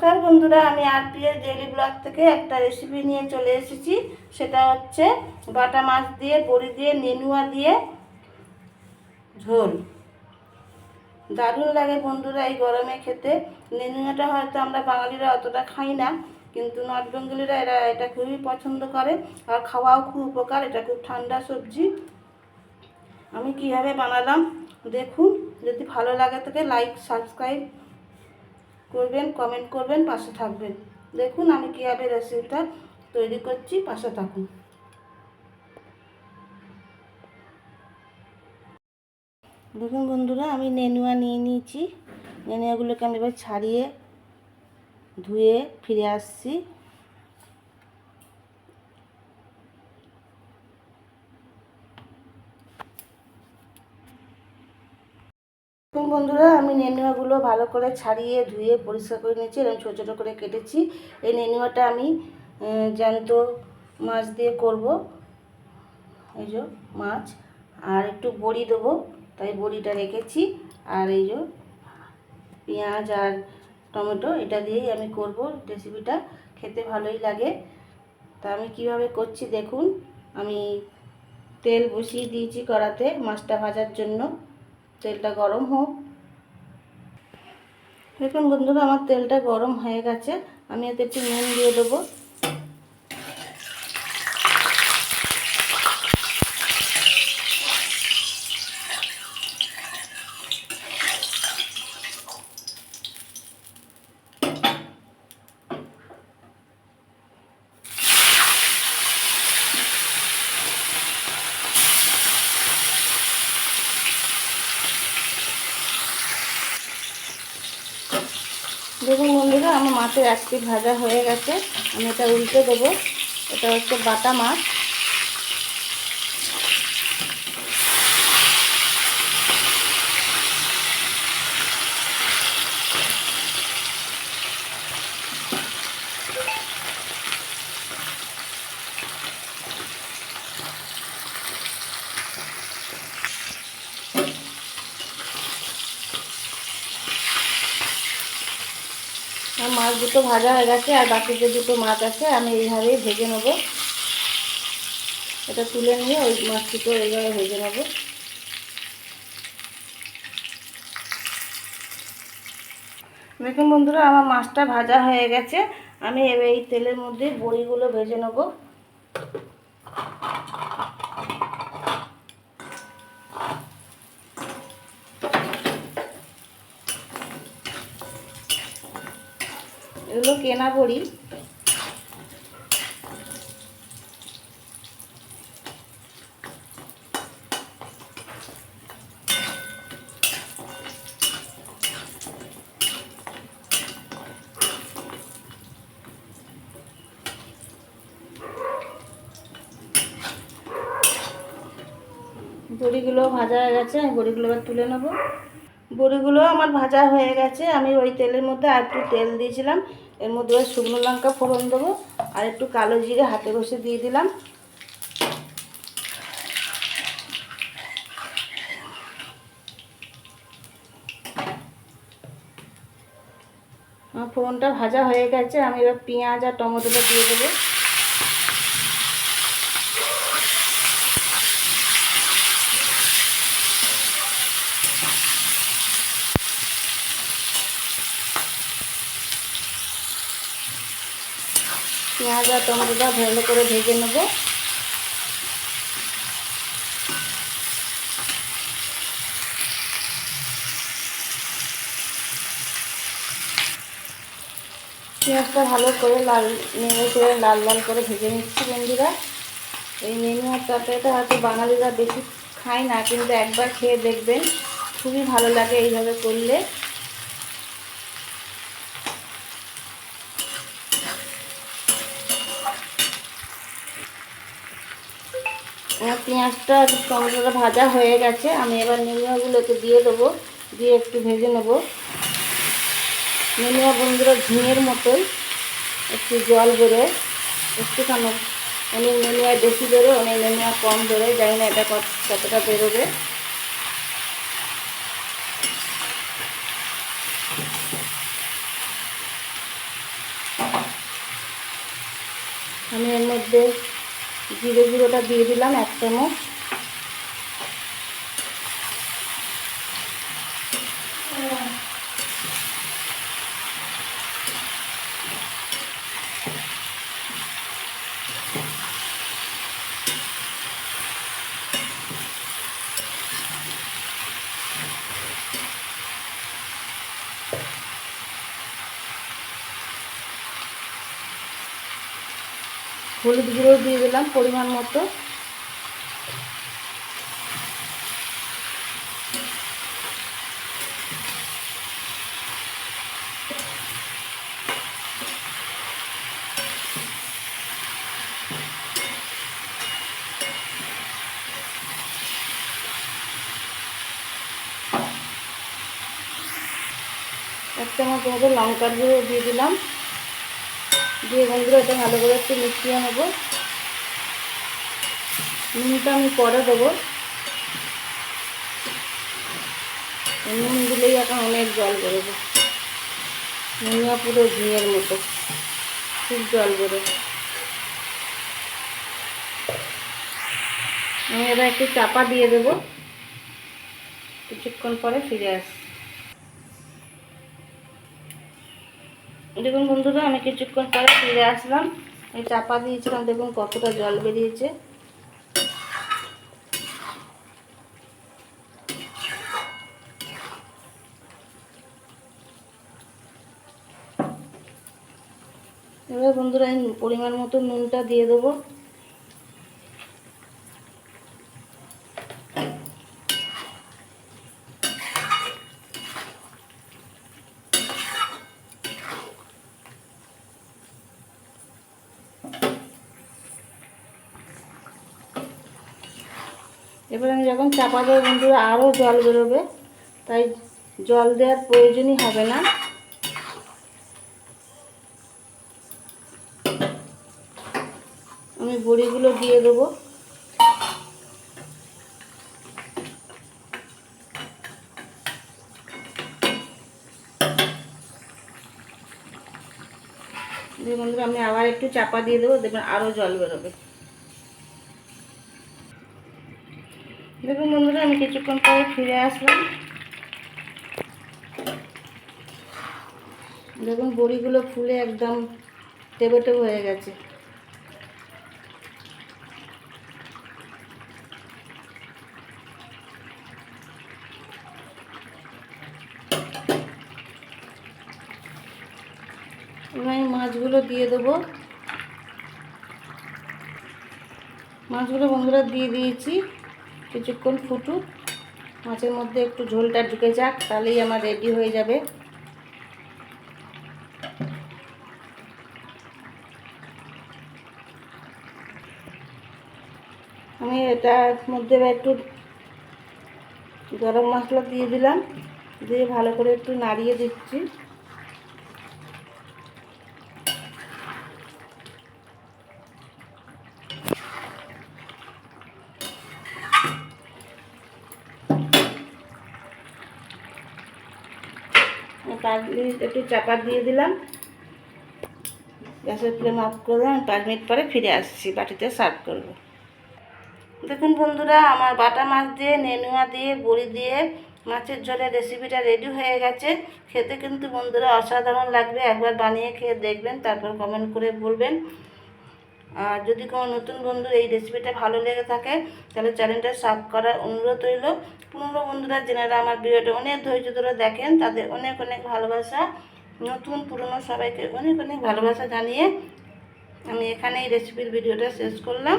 নমস্কার বন্ধুরা, আমি আর আরপিএস ডেইলি ব্লগ থেকে একটা রেসিপি নিয়ে চলে এসেছি। সেটা হচ্ছে বাটা মাছ দিয়ে, বড়ি দিয়ে, নেনুয়া দিয়ে ঝোল। দারুণ লাগে বন্ধুরা এই গরমে খেতে। নেনুয়াটা হয়তো আমরা বাঙালিরা অতটা খাই না, কিন্তু নর্থ বেঙ্গলিরা এরা এটা খুবই পছন্দ করে আর খাওয়াও খুব উপকার, এটা খুব ঠান্ডা সবজি। আমি কীভাবে বানালাম? দেখুন, যদি ভালো লাগে থাকে লাইক সাবস্ক্রাইব করবেন কমেন্ট করবেন, পাশে থাকবেন। দেখুন আমি কীভাবে রেসিপিটা তৈরি করছি, পাশে থাকুন। দেখুন বন্ধুরা, আমি নেনুয়া নিয়ে নিয়েছি। নেনুয়াগুলোকে আমি এবার ছাড়িয়ে ধুয়ে ফিরে আসছি। বন্ধুরা, আমি নেনুয়াগুলো ভালো করে ছাড়িয়ে, ধুয়ে পরিষ্কার করে নিয়েছি, এরকম ছোটো ছোটো করে কেটেছি। এই নেনুয়াটা আমি জ্যান্ত মাছ দিয়ে করব। এই যে মাছ, আর একটু বড়ি দেবো, তাই বড়িটা রেখেছি। আর এই যে পেঁয়াজ আর টমেটো, এটা দিয়েই আমি করব রেসিপিটা, খেতে ভালোই লাগে। তা আমি কীভাবে করছি দেখুন, আমি তেল বসিয়ে দিয়েছি কড়াতে মাছটা ভাজার জন্য। তেলটা গরম হোক। দেখুন বন্ধুরা, আমার তেলটা গরম হয়ে গেছে। আমি এতে একটু নুন দিয়ে দেবো। দেখুন বন্ধুরা, আমার মাছের এক ভাজা হয়ে গেছে। আমি এটা উল্টে দেবো। এটা হচ্ছে বাটা মাছ আর মাছ দুটো ভাজা হয়ে গেছে আর বাকি যে দুটো মাছ আছে, আমি এইভাবেই ভেজে নেব। এটা তুলে নিয়ে ওই মাছ দুটো এইভাবে ভেজে নেব। দেখুন বন্ধুরা, আমার মাছটা ভাজা হয়ে গেছে। আমি এবার এই তেলের মধ্যে বড়িগুলো ভেজে নেব। এগুলো কেনা বড়ি বড়িগুলো ভাজা হয়ে গেছে, আমি বড়িগুলো এবার তুলে নেব। বড়িগুলো আমার ভাজা হয়ে গেছে, আমি ওই তেলের মধ্যে আর একটু তেল দিয়েছিলাম। এর মধ্যে শুকনো লঙ্কা ফোড়ন দেবো আর একটু কালো জিরে হাতে বসে দিয়ে দিলাম। ফোড়নটা ভাজা হয়ে গেছে, আমি এবার পেঁয়াজ আর টমেটোটা দিয়ে দেবো। পেঁয়াজ আর টমেটোটা ভালো করে ভেজে নেব। পেঁয়াজটা ভালো করে লাল, নেড়ে করে লাল লাল করে ভেজে নিচ্ছি বন্ধুরা। এই নেনুয়ার তরকারিটা হয়তো বাঙালিরা বেশি খায় না, কিন্তু একবার খেয়ে দেখবেন। খুবই ভালো লাগে এইভাবে করলে। আমার পেঁয়াজটা টমেটোটা ভাজা হয়ে গেছে, আমি এবার নিমিয়াগুলোকে দিয়ে দেবো, দিয়ে একটু ভেজে নেব। নিমিয়া বন্ধুরা ঝিঙের মতোই, একটু জল বেরোয় একটুখানি অনেক নিমিয়া বেশি বেরোয় অনেক নিমিয়া কম বেরোয় জানি না এটা কতটা বেরোবে। আমি এর মধ্যে জিরে গুঁড়োটা দিয়ে দিলাম এক চামচ। হলুদ গুঁড়ো দিয়ে দিলাম পরিমাণ মতো। এক চামচ মতো লঙ্কার গুঁড়ো দিয়ে দিলাম। দিয়ে বন্ধুরা এটা ভালো করে একটু মিশিয়ে নেব। নুনটা আমি পরে দেবো। নুন দিলেই এখন অনেক জল বেরোবে। নুনিয়া পুরো ঝিঙের মতো, খুব জল বেরো আমি এবার একটু চাপা দিয়ে দেবো। কিছুক্ষণ পরে ফিরে আসি দেখুন বন্ধুরা, আমি কিছুক্ষণ পরে ফিরে আসলাম। এই চাপা দিয়েছিলাম, দেখুন কতটা জল বেরিয়েছে। এবার বন্ধুরা, এই পরিমাণ মতো নুনটা দিয়ে দেবো। এবার আমি যখন চাপা দেবো বন্ধুরা, আরও জল বেরোবে। তাই জল দেওয়ার প্রয়োজনই হবে না। আমি বড়িগুলো দিয়ে দেবো। বন্ধুরা, আমি আবার একটু চাপা দিয়ে দেবো, দেখবেন আরও জল বেরোবে। দেখুন বন্ধুরা, আমি কিছুক্ষণ পরে ফিরে আসলাম। দেখুন, বড়িগুলো ফুলে একদম টেবে হয়ে গেছে। এবার মাছগুলো দিয়ে দেবো। মাছগুলো বন্ধুরা দিয়ে দিয়েছি। কিছুক্ষণ ফুটুক। মাছের মধ্যে একটু ঝোলটা ঢুকে যাক, তাহলেই আমার রেডি হয়ে যাবে। আমি এটার মধ্যে একটু গরম মশলা দিয়ে দিলাম, দিয়ে ভালো করে একটু নাড়িয়ে দিচ্ছি। পাঁচ মিনিট একটু চাপা দিয়ে দিলাম। গ্যাসের ফ্লেম অফ করলাম, পাঁচ মিনিট পরে ফিরে আসছি, বাটিতে সার্ভ করব। দেখুন বন্ধুরা, আমার বাটা মাছ দিয়ে, নেনুয়া দিয়ে, বড়ি দিয়ে মাছের ঝোলের রেসিপিটা রেডি হয়ে গেছে। খেতে কিন্তু বন্ধুরা অসাধারণ লাগবে, একবার বানিয়ে খেয়ে দেখবেন, তারপর কমেন্ট করে বলবেন। আর যদি কোনো নতুন বন্ধুর এই রেসিপিটা ভালো লেগে থাকে, তাহলে চ্যানেলটা সাবস্ক্রাইব করার অনুরোধ রইল। পুরনো বন্ধুরা যেনারা আমার ভিডিওটা অনেক ধৈর্য ধরে দেখেন, তাদের অনেক অনেক ভালোবাসা। নতুন, পুরনো সবাইকে অনেক অনেক ভালোবাসা জানিয়ে আমি এখানে এই রেসিপির ভিডিওটা শেষ করলাম।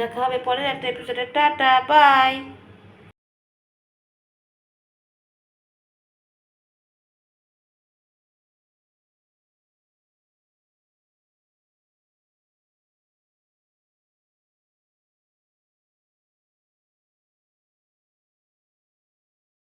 দেখা হবে পরের একটা এপিসোডে টাটা বাই